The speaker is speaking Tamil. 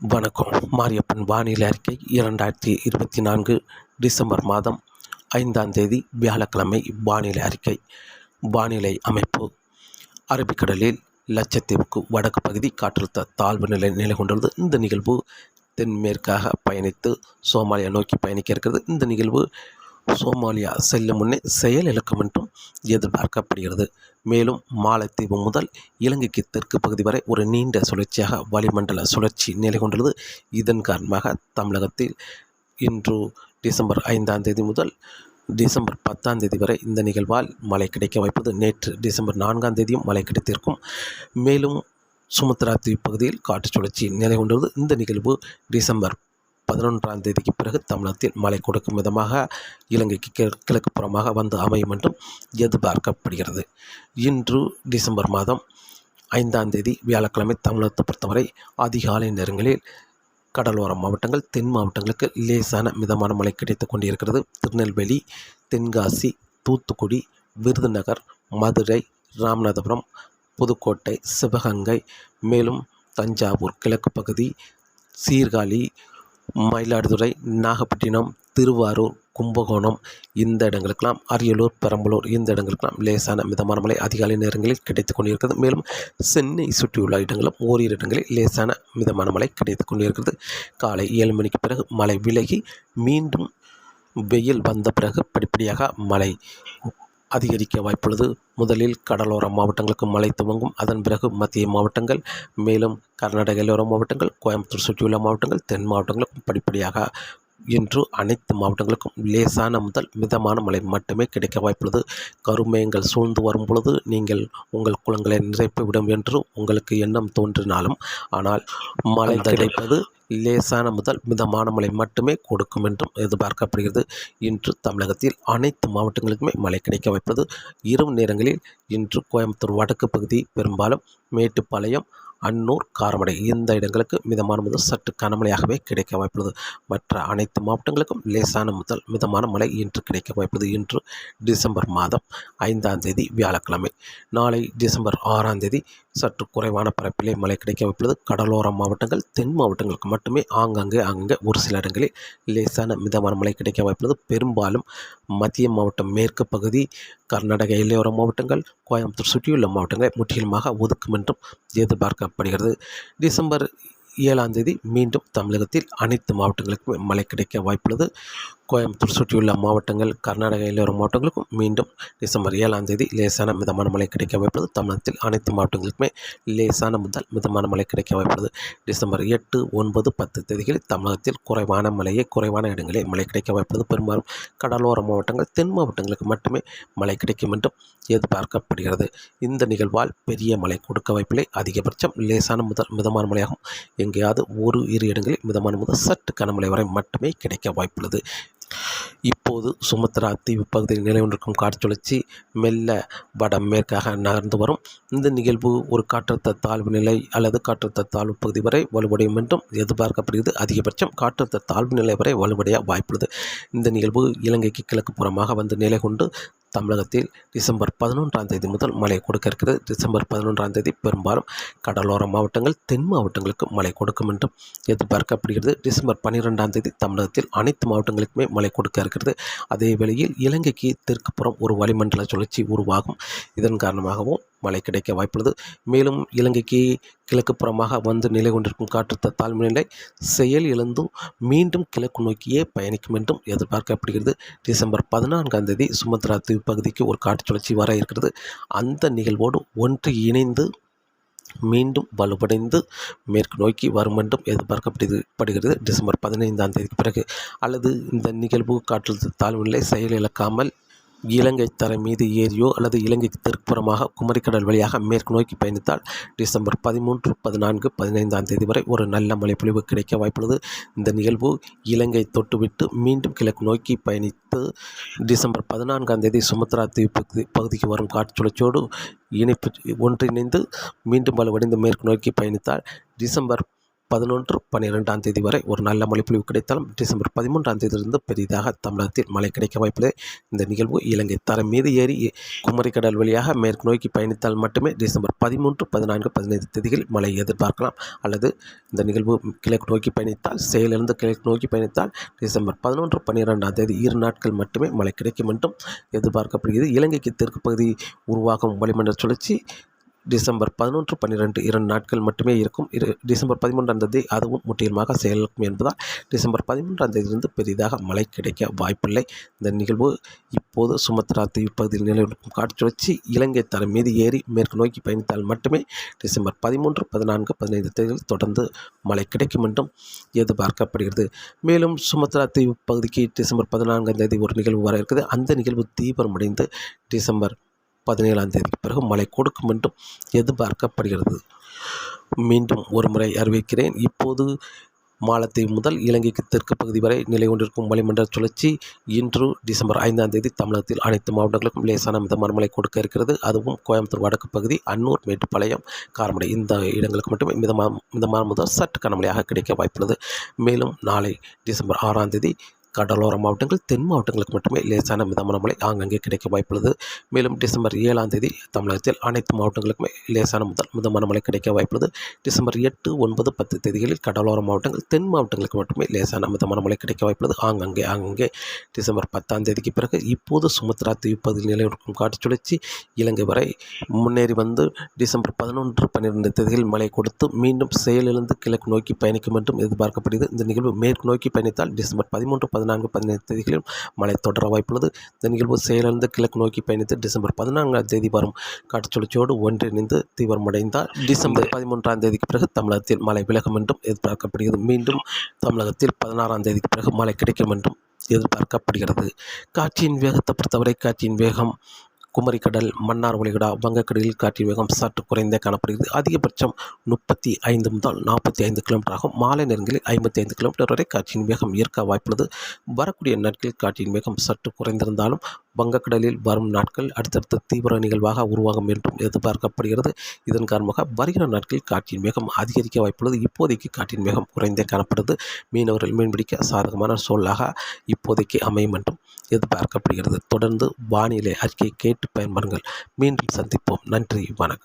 வணக்கம். மாரியப்பன் வானிலை அறிக்கை இரண்டாயிரத்தி இருபத்தி நான்கு டிசம்பர் மாதம் ஐந்தாம் தேதி வியாழக்கிழமை வானிலை அறிக்கை. வானிலை அமைப்பு. அரபிக்கடலில் லட்சத்தீவுக்கு வடக்கு பகுதி காற்றழுத்த தாழ்வு நிலை நிலை கொண்டுள்ளது இந்த நிகழ்வு தென்மேற்காக பயணித்து சோமாலியா நோக்கி பயணிக்க இருக்கிறது. இந்த நிகழ்வு சோமாலியா செல்லும் முன்னே செயல் இலக்கம் என்றும் எதிர்பார்க்கப்படுகிறது. மேலும் மாலத்தீவு முதல் இலங்கைக்கு தெற்கு பகுதி வரை ஒரு நீண்ட சுழற்சியாக வளிமண்டல சுழற்சி நிலை கொண்டுள்ளது. இதன் காரணமாக தமிழகத்தில் இன்று டிசம்பர் ஐந்தாம் தேதி முதல் டிசம்பர் பத்தாம் தேதி வரை இந்த நிகழ்வால் மழை கிடைக்க வைப்பது நேற்று டிசம்பர் நான்காம் தேதியும் மழை கிடைத்திருக்கும். மேலும் சுமத்ரா தீவு பகுதியில் காற்று சுழற்சி நிலை கொண்டுள்ளது. இந்த நிகழ்வு டிசம்பர் பதினொன்றாம் தேதிக்கு பிறகு தமிழகத்தில் மழை கொடுக்கும் விதமாக இலங்கைக்கு கிழ- கிழக்கு புறமாக வந்து அமையும் என்றும் எதிர்பார்க்கப்படுகிறது. இன்று டிசம்பர் மாதம் ஐந்தாம் தேதி வியாழக்கிழமை தமிழகத்தை பொறுத்தவரை அதிகாலை நேரங்களில் கடலோர மாவட்டங்கள் தென் மாவட்டங்களுக்கு லேசான மிதமான மழை கிடைத்து கொண்டிருக்கிறது. திருநெல்வேலி தென்காசி தூத்துக்குடி விருதுநகர் மதுரை ராமநாதபுரம் புதுக்கோட்டை சிவகங்கை மேலும் தஞ்சாவூர் கிழக்கு பகுதி சீர்காழி மயிலாடுதுறை நாகப்பட்டினம் திருவாரூர் கும்பகோணம் இந்த இடங்களுக்கெல்லாம் அரியலூர் பெரம்பலூர் இந்த இடங்களுக்கெல்லாம் லேசான மிதமான மழை அதிகாலை நேரங்களில் கிடைத்து கொண்டிருக்கிறது. மேலும் சென்னை சுற்றியுள்ள இடங்களும் ஓரிரு இடங்களில் லேசான மிதமான மழை கிடைத்து கொண்டிருக்கிறது. காலை ஏழு மணிக்கு பிறகு மழை விலகி மீண்டும் வெயில் வந்த பிறகு படிப்படியாக மழை அதிகரிக்க வாய்ப்புள்ளது. முதலில் கடலோர மாவட்டங்களுக்கு மழை துவங்கும். அதன் பிறகு மத்திய மாவட்டங்கள் மேலும் கர்நாடக எல்லோர மாவட்டங்கள் கோயம்புத்தூர் சுற்றியுள்ள மாவட்டங்கள் தென் மாவட்டங்களுக்கும் படிப்படியாக இன்று அனைத்து மாவட்டங்களுக்கும் லேசான முதல் மிதமான மழை மட்டுமே கிடைக்க வாய்ப்புள்ளது. கருமேகங்கள் சூழ்ந்து வரும் பொழுது நீங்கள் உங்கள் குளங்களை நிரப்பிவிடும் என்று உங்களுக்கு எண்ணம் தோன்றினாலும் ஆனால் மழை கிடைப்பது லேசான முதல் மிதமான மழை மட்டுமே கொடுக்கும் என்றும் எதிர்பார்க்கப்படுகிறது. இன்று தமிழகத்தில் அனைத்து மாவட்டங்களுக்குமே மழை கிடைக்க வைப்பது இரவு நேரங்களில் இன்று கோயம்புத்தூர் வடக்கு பகுதி பெரும்பாலும் மேட்டுப்பாளையம் அன்னூர் காரமடை. இந்த இடங்களுக்கு மிதமான முதல் சற்று கனமழையாகவே கிடைக்க வாய்ப்புள்ளது. மற்ற அனைத்து மாவட்டங்களுக்கும் லேசான முதல் மிதமான மழை இன்று கிடைக்க வாய்ப்புள்ளது. இன்று டிசம்பர் மாதம் ஐந்தாம் தேதி வியாழக்கிழமை. நாளை டிசம்பர் ஆறாம் தேதி சற்று குறைவான பரப்பிலே மழை கிடைக்க வாய்ப்புள்ளது கடலோர மாவட்டங்கள் தென் மாவட்டங்களுக்கு மட்டுமே ஆங்காங்கே அங்கங்கே ஒரு சில இடங்களில் லேசான மிதமான மழை கிடைக்க வாய்ப்புள்ளது. பெரும்பாலும் மத்திய மாவட்டம் மேற்கு பகுதி கர்நாடக எல்லையோர மாவட்டங்கள் கோயம்புத்தூர் சுற்றியுள்ள மாவட்டங்களை முற்றிலுமாக ஒதுக்கும் என்றும் எதிர்பார்க்கப்படுகிறது. டிசம்பர் ஏழாம் தேதி மீண்டும் தமிழகத்தில் அனைத்து மாவட்டங்களுக்குமே மழை கிடைக்க வாய்ப்புள்ளது. கோயம்புத்தூர் சுற்றியுள்ள மாவட்டங்கள் கர்நாடக எல்லோர மாவட்டங்களுக்கும் மீண்டும் டிசம்பர் ஏழாம் தேதி லேசான மிதமான மழை கிடைக்க வாய்ப்புள்ளது. தமிழகத்தில் அனைத்து மாவட்டங்களுக்குமே லேசான முதல் மிதமான மழை கிடைக்க வாய்ப்புள்ளது. டிசம்பர் எட்டு ஒன்பது பத்து தேதிகளில் தமிழகத்தில் குறைவான மழையே குறைவான இடங்களில் மழை கிடைக்க வாய்ப்புள்ளது. பெரும்பாலும் கடலோர மாவட்டங்கள் தென் மாவட்டங்களுக்கு மட்டுமே மழை கிடைக்கும் என்றும் எதிர்பார்க்கப்படுகிறது. இந்த நிகழ்வால் பெரிய மழை கொடுக்க வாய்ப்பில்லை. அதிகபட்சம் லேசான முதல் மிதமான மழையாகும் எங்கேயாவது ஒரு இரு இடங்களில் மிதமான முதல் சற்று கனமழை வரை மட்டுமே கிடைக்க வாய்ப்புள்ளது. இப்போது சுமத்ரா தீவு பகுதியில் நிலை கொண்டிருக்கும் காற்று சுழற்சி மெல்ல வடமேற்காக நகர்ந்து வரும். இந்த நிகழ்வு ஒரு காற்றழுத்த தாழ்வு நிலை அல்லது காற்றழுத்த தாழ்வு பகுதி வரை வலுவடையும் என்றும் எதிர்பார்க்கப்படுகிறது. அதிகபட்சம் காற்றழுத்த தாழ்வு நிலை வரை வலுவடைய வாய்ப்புள்ளது. இந்த நிகழ்வு இலங்கைக்கு கிழக்கு புறமாக வந்து நிலை கொண்டு தமிழகத்தில் டிசம்பர் பதினொன்றாம் தேதி முதல் மழை கொடுக்க இருக்கிறது. டிசம்பர் பதினொன்றாம் தேதி பெரும்பாலும் கடலோர மாவட்டங்கள் தென் மாவட்டங்களுக்கு மழை கொடுக்கும் என்றும் எதிர்பார்க்கப்படுகிறது. டிசம்பர் பன்னிரெண்டாம் தேதி தமிழகத்தில் அனைத்து மாவட்டங்களுக்குமே மழை கொடுக்க இருக்கிறது. அதே வேளையில் இலங்கைக்கு தெற்கு புறம் ஒரு வளிமண்டல சுழற்சி உருவாகும். இதன் காரணமாகவும் மழை கிடைக்க வாய்ப்புள்ளது. மேலும் இலங்கைக்கு கிழக்கு புறமாக வந்து நிலை கொண்டிருக்கும் காற்றழுத்த தாழ்வு நிலை செயல் இழந்தும் மீண்டும் கிழக்கு நோக்கியே பயணிக்கும் என்றும் எதிர்பார்க்கப்படுகிறது. டிசம்பர் பதினான்காம் தேதி சுமத்ரா தீவு பகுதிக்கு ஒரு காற்று சுழற்சி வர இருக்கிறது. அந்த நிகழ்வோடு ஒன்று இணைந்து மீண்டும் வலுவடைந்து மேற்கு நோக்கி வரும் என்றும் எதிர்பார்க்கப்படுகிறது படுகிறது. டிசம்பர் பதினைந்தாம் தேதிக்கு பிறகு அல்லது இந்த நிகழ்வு காற்றழுத்த தாழ்வு நிலை செயல் இழக்காமல் இலங்கை தரை மீது ஏறியோ அல்லது இலங்கைக்கு தெற்குப்புறமாக குமரிக்கடல் வழியாக மேற்கு நோக்கி பயணித்தால் டிசம்பர் பதிமூன்று பதினான்கு பதினைந்தாம் தேதி வரை ஒரு நல்ல மழைப்பொழிவு கிடைக்க வாய்ப்புள்ளது. இந்த நிகழ்வு இலங்கை தொட்டுவிட்டு மீண்டும் கிழக்கு நோக்கி பயணித்து டிசம்பர் பதினான்காம் தேதி சுமத்ரா தீவு பகுதி பகுதிக்கு வரும் காற்றுச்சுழற்சியோடு இணைப்பு ஒன்றிணைந்து மீண்டும் வலுவடைந்து மேற்கு நோக்கி பயணித்தால் டிசம்பர் பதினொன்று பன்னிரெண்டாம் தேதி வரை ஒரு நல்ல மழைப்பொழிவு கிடைத்தாலும் டிசம்பர் பதிமூன்றாம் தேதியிலிருந்து பெரிதாக தமிழகத்தில் மழை கிடைக்க வாய்ப்புள்ளது இந்த நிகழ்வு இலங்கை தரம் மீது ஏறி குமரிக்கடல் வழியாக மேற்கு நோக்கி பயணித்தால் மட்டுமே டிசம்பர் பதிமூன்று பதினான்கு பதினைந்து தேதிகள் மழை எதிர்பார்க்கலாம். அல்லது இந்த நிகழ்வு கிழக்கு நோக்கி பயணித்தால் செயலிருந்து கிழக்கு நோக்கி பயணித்தால் டிசம்பர் பதினொன்று பன்னிரெண்டாம் தேதி இரு நாட்கள் மட்டுமே மழை கிடைக்கும் என்றும் எதிர்பார்க்கப்படுகிறது. இலங்கைக்கு தெற்கு பகுதி உருவாகும் வளிமண்டல சுழற்சி டிசம்பர் பதினொன்று பன்னிரெண்டு இரண்டு நாட்கள் மட்டுமே இருக்கும். இரு டிசம்பர் பதிமூன்றாம் தேதி அதுவும் முற்றிலுமாக செயலிழக்கும் என்பதால் டிசம்பர் பதிமூன்றாம் தேதியிலிருந்து பெரிதாக மழை கிடைக்க வாய்ப்பில்லை. இந்த நிகழ்வு இப்போது சுமத்ரா தீவு பகுதியில் நிலவிருக்கும் காற்று இலங்கை தரம் மீது ஏறி மேற்கு நோக்கி பயணித்தால் மட்டுமே டிசம்பர் பதிமூன்று பதினான்கு பதினைந்து தேதியில் தொடர்ந்து மழை கிடைக்கும் என்றும் எதிர்பார்க்கப்படுகிறது. மேலும் சுமத்ரா தீவு பகுதிக்கு டிசம்பர் பதினான்காம் தேதி ஒரு நிகழ்வு வர இருக்குது அந்த நிகழ்வு தீவிரமடைந்து டிசம்பர் பதினேழாம் தேதிக்கு பிறகு மழை கொடுக்கும் என்றும் எதிர்பார்க்கப்படுகிறது. மீண்டும் ஒரு முறை அறிவிக்கிறேன். இப்போது மாலத்தீவு முதல் இலங்கைக்கு தெற்கு பகுதி வரை நிலை கொண்டிருக்கும் வளிமண்டல சுழற்சி இன்று டிசம்பர் ஐந்தாம் தேதி தமிழகத்தில் அனைத்து மாவட்டங்களுக்கும் லேசான மிதமான மழை கொடுக்க இருக்கிறது. அதுவும் கோயம்புத்தூர் வடக்கு பகுதி அன்னூர் மேட்டுப்பாளையம் காரமடை இந்த இடங்களுக்கு மட்டுமே மிதமான மிதமான முதல் சற்று கனமழையாக கிடைக்க வாய்ப்புள்ளது. மேலும் நாளை டிசம்பர் ஆறாம் தேதி கடலோர மாவட்டங்கள் தென் மாவட்டங்களுக்கு மட்டுமே லேசான மிதமான மழை ஆங்கங்கே கிடைக்க வாய்ப்புள்ளது. மேலும் டிசம்பர் ஏழாம் தேதி தமிழகத்தில் அனைத்து மாவட்டங்களுக்குமே லேசான முதல் மிதமான மழை கிடைக்க வாய்ப்புள்ளது. டிசம்பர் எட்டு ஒன்பது பத்து தேதிகளில் கடலோர மாவட்டங்கள் தென் மாவட்டங்களுக்கு மட்டுமே லேசான மிதமான மழை கிடைக்க வாய்ப்புள்ளது. ஆங்கங்கே ஆங்கங்கே டிசம்பர் பத்தாம் தேதிக்கு பிறகு இப்போது சுமத்ரா தீவு பகுதியில் நிலையிருக்கும் காற்று சுழற்சி. இலங்கை வரை முன்னேறி வந்து டிசம்பர் பதினொன்று பன்னிரெண்டு தேதிகளில் மழை கொடுத்து மீண்டும் செயலிழந்து கிழக்கு நோக்கி பயணிக்கும் என்றும் எதிர்பார்க்கப்படுகிறது. இந்த நிகழ்வு மேற்கு நோக்கி பயணித்தால் டிசம்பர் பதிமூன்று பதினான்கு பதினைந்து தேதிகளிலும் மழை தொடர வாய்ப்புள்ளது இந்த நிகழ்வு செயலிழந்து கிழக்கு நோக்கி பயணித்து டிசம்பர் பதினான்காம் தேதி வரும் காற்று சுழற்சியோடு ஒன்றிணைந்து தீவிரமடைந்தால் டிசம்பர் பதிமூன்றாம் தேதிக்கு பிறகு தமிழகத்தில் மழை விலகும் என்றும் எதிர்பார்க்கப்படுகிறது. மீண்டும் தமிழகத்தில் பதினாறாம் தேதிக்கு பிறகு மழை கிடைக்கும் என்றும் எதிர்பார்க்கப்படுகிறது. காற்றின் வேகத்தை பொறுத்தவரை காற்றின் வேகம் குமரிக்கடல் மன்னார் ஒலிகடா வங்கக்கடலில் காற்றின் வேகம் சற்று குறைந்தே காணப்படுகிறது. அதிகபட்சம் முப்பத்தி ஐந்து முதல் நாற்பத்தி ஐந்து கிலோமீட்டர் ஆகும் மாலை நேரங்களில் ஐம்பத்தி ஐந்து கிலோமீட்டர் வரை காற்றின் வேகம் இருக்க வாய்ப்புள்ளது. வரக்கூடிய நாட்களில் காற்றின் வேகம் சற்று குறைந்திருந்தாலும் வங்கக்கடலில் வரும் நாட்கள் அடுத்தடுத்த தீவிர நிகழ்வாக உருவாகும் என்றும் எதிர்பார்க்கப்படுகிறது. இதன் காரணமாக வருகிற நாட்களில் காற்றின் வேகம் அதிகரிக்க வாய்ப்புள்ளது. இப்போதைக்கு காற்றின் வேகம் குறைந்தே காணப்படுது மீனவர்கள் மீன்பிடிக்க சாதகமான சூழலாக இப்போதைக்கு அமையும் என்றும் எதிர்பார்க்கப்படுகிறது. தொடர்ந்து வானிலை அறிக்கை கேட்டு பயன்படுங்கள். மீண்டும் சந்திப்போம். நன்றி. வணக்கம்.